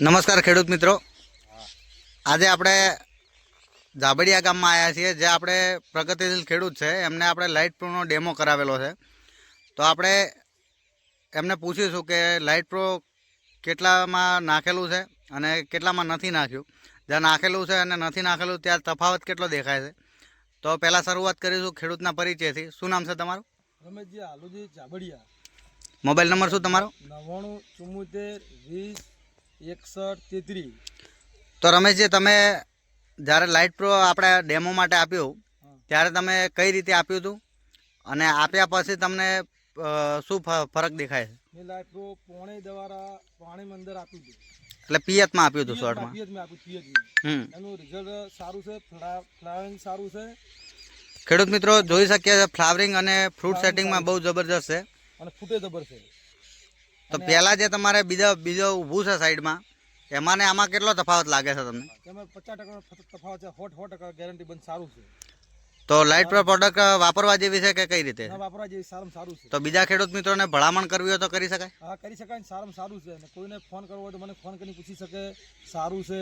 નમસ્કાર ખેડૂત મિત્રો. આજે આપણે ઝાબડિયા ગામમાં આવ્યા છીએ જે આપણે પ્રગતિશીલ ખેડૂત છે. એમને આપણે લાઇટ પ્રોનો ડેમો કરાવેલો છે. તો આપણે એમને પૂછીશું કે લાઇટ પ્રો કેટલામાં નાખેલું છે અને કેટલામાં નથી નાખ્યું. જ્યાં નાખેલું છે અને નથી નાખેલું ત્યાં તફાવત કેટલો દેખાય છે? તો પહેલાં શરૂઆત કરીશું ખેડૂતના પરિચયથી. શું નામ છે તમારું? રમેશજી આલુજી ચાબડિયા મોબાઈલ નંબર શું તમારો? નવ્વાણું ચુમ્મોતેર વીસ એકસઠ તેત્રીસ તો રમેશજી તમે જ્યારે લાઇટ પ્રો આપણે ડેમો માટે આપ્યું ત્યારે તમે કઈ રીતે આપ્યું હતું? અને આપ્યા પછી તમને શું ફરક દેખાય છે? મેં પ્રો પોણે દ્વારા અંદર આપ્યું હતું. એટલે પિયતમાં આપ્યું હતું શોર્ટમાં? પિયત આપ્યું પિયત એનું રિઝલ્ટ સારું છે ફ્લાવરિંગ સારું છે. ખેડૂત મિત્રો જોઈ શકીએ છીએ ફ્લાવરિંગ અને ફ્રૂટ સેટિંગમાં બહુ જબરજસ્ત છે. અને ફૂટે જબર છે. તો પહેલાં જે તમારે બીજો બીજો ઊભું છે સાઈડમાં એમાં ને આમાં કેટલો તફાવત લાગે છે તમને? તેમાં પચાસ ટકા તફાવત છે સો સો ટકા ગેરંટી બંધ સારું છે. તો લાઇટ પર પ્રોડક્ટ વાપરવા જેવી છે કે કઈ રીતે? વાપરવા જેવી સારામાં સારું છે. તો બીજા ખેડૂત મિત્રોને ભલામણ કરવી હોય તો કરી શકાય? હા કરી શકાય ને સારામાં સારું છે. અને કોઈને ફોન કરવો હોય તો મને ફોન કરીને પૂછી શકે સારું છે.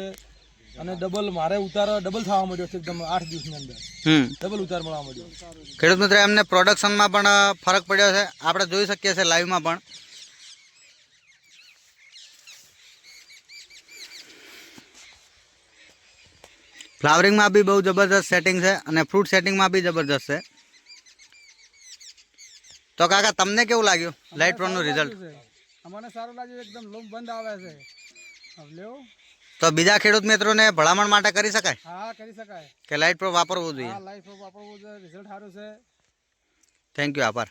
અને ડબલ મારે ઉતાર ડબલ થવા મળ્યો છે એકદમ આઠ દિવસની અંદર. હમ. ડબલ ઉતાર મળવા મળ્યો ખેડૂત મિત્રો એમને પ્રોડક્શનમાં પણ ફરક પડ્યો છે. આપણે જોઈ શકીએ છીએ લાઈવમાં પણ. ફ્લાવરિંગમાં બી બહુ જબરદસ્ત સેટિંગ છે અને ફ્રૂટ સેટિંગમાં બી જબરદસ્ત છે. તો કાકા તમને કેવું લાગ્યું લાઇટ પ્રોનું રિઝલ્ટ અમને સારું લાગ્યું એકદમ લૂમ બંધ આવે છે. તો બીજા ખેડૂત મિત્રોને ભલામણ માટે કરી શકાય? હા કરી શકાય. કે લાઇટ પ્રો વાપરવું જોઈએ? હા લાઈફ વાપરવું જોઈએ. રિઝલ્ટ સારું છે. થેન્ક યુ આભાર.